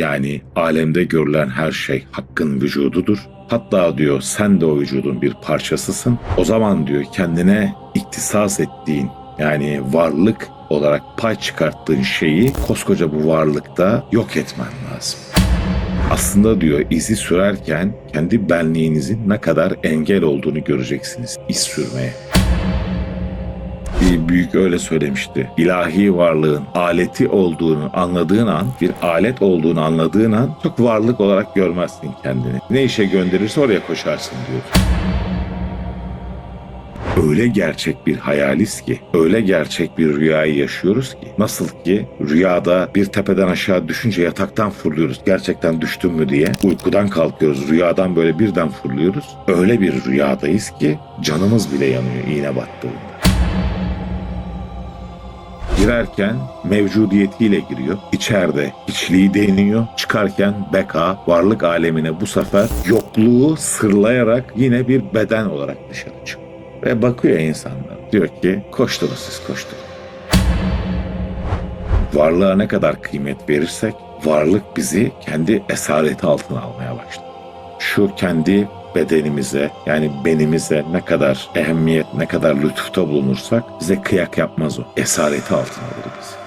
Yani alemde görülen her şey hakkın vücududur. Hatta diyor sen de o vücudun bir parçasısın. O zaman diyor kendine iktisas ettiğin yani varlık olarak pay çıkarttığın şeyi koskoca bu varlıkta yok etmen lazım. Aslında diyor izi sürerken kendi benliğinizin ne kadar engel olduğunu göreceksiniz iz sürmeye. Büyük öyle söylemişti. İlahi varlığın aleti olduğunu anladığın an, bir alet olduğunu anladığın an çok varlık olarak görmezsin kendini. Ne işe gönderirse oraya koşarsın diyor. Öyle gerçek bir hayaliz ki, öyle gerçek bir rüyayı yaşıyoruz ki, nasıl ki rüyada bir tepeden aşağı düşünce yataktan fırlıyoruz, gerçekten düştüm mü diye, uykudan kalkıyoruz, rüyadan böyle birden fırlıyoruz. Öyle bir rüyadayız ki canımız bile yanıyor iğne battığında. Girerken mevcudiyetiyle giriyor. İçeride hiçliği deniyor. Çıkarken beka, varlık alemine bu sefer yokluğu sırlayarak yine bir beden olarak dışarı çıkıyor. Ve bakıyor insanlar. Diyor ki koştunuz siz koştunuz. Varlığa ne kadar kıymet verirsek varlık bizi kendi esareti altına almaya başladı. Şu kendi bedenimize yani benimize ne kadar ehemmiyet, ne kadar lütufta bulunursak bize kıyak yapmaz o. Esareti altına alır.